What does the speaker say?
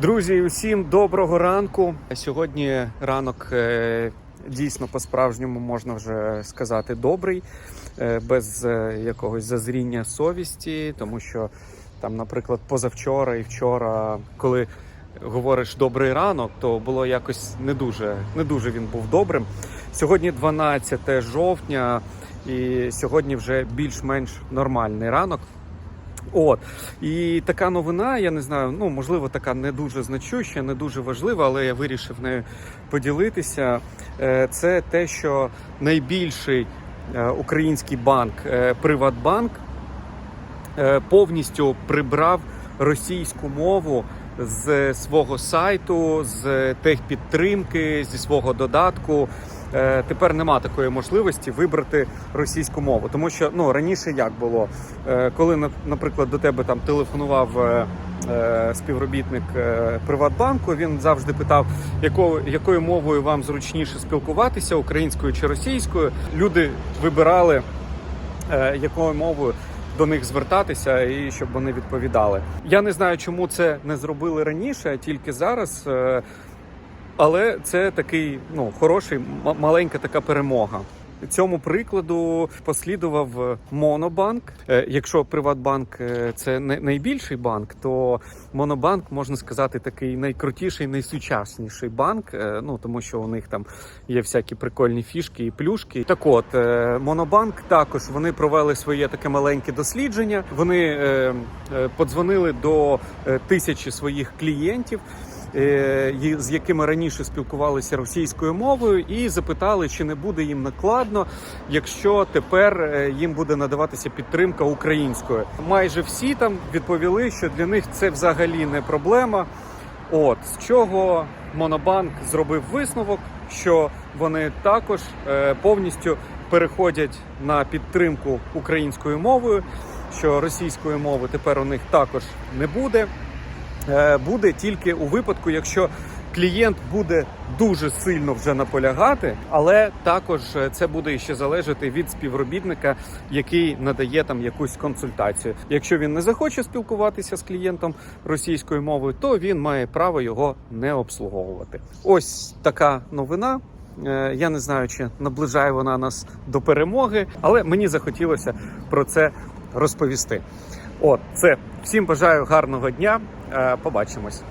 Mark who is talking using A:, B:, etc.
A: Друзі, усім доброго ранку. Сьогодні ранок е, дійсно по-справжньому можна вже сказати добрий, е, без е, якогось зазріння совісті, тому що там, наприклад, позавчора і вчора, коли говориш добрий ранок, то було якось не дуже, не дуже він був добрим. Сьогодні 12 жовтня, і сьогодні вже більш-менш нормальний ранок. От і така новина, я не знаю, ну можливо, така не дуже значуща, не дуже важлива, але я вирішив нею поділитися. Е, Це те, що найбільший е, український банк е, Приватбанк повністю прибрав російську мову з свого сайту, з техпідтримки, зі свого додатку. Е, Тепер нема такої можливості вибрати російську мову, тому що ну раніше як було, Е, коли наприклад до тебе там телефонував е, співробітник Приватбанку, він завжди питав, якою, якою мовою вам зручніше спілкуватися, українською чи російською. Люди вибирали якою мовою до них звертатися і щоб вони відповідали. Я не знаю, чому це не зробили раніше, а тільки зараз. Але це такий ну хороший, маленька така перемога. Цьому прикладу послідував е, Монобанк. Е, Якщо Приватбанк е, це не- найбільший банк, то Монобанк можна сказати такий найкрутіший, найсучасніший банк. Ну тому що у них там є всякі прикольні фішки і плюшки. Так от Монобанк також вони провели своє таке маленьке дослідження. Вони подзвонили до тисячі своїх клієнтів. Е, З якими раніше спілкувалися російською мовою, і запитали, чи не буде їм накладно, якщо тепер е, їм буде надаватися підтримка українською. Майже всі там відповіли, що для них це взагалі не проблема. От з чого Монобанк зробив висновок, що вони також е, повністю переходять на підтримку українською мовою, що російської мови тепер у них також не буде. Е, буде тільки у випадку, якщо клієнт буде дуже сильно вже наполягати, але також е, це буде ще залежати від співробітника, який надає там якусь консультацію. Якщо він не захоче спілкуватися з клієнтом російською мовою, то він має право його не обслуговувати. Ось така новина. Е, Я не знаю, чи наближає вона нас до перемоги, але мені захотілося про це розповісти. От, це всім бажаю гарного дня. Е, Побачимось.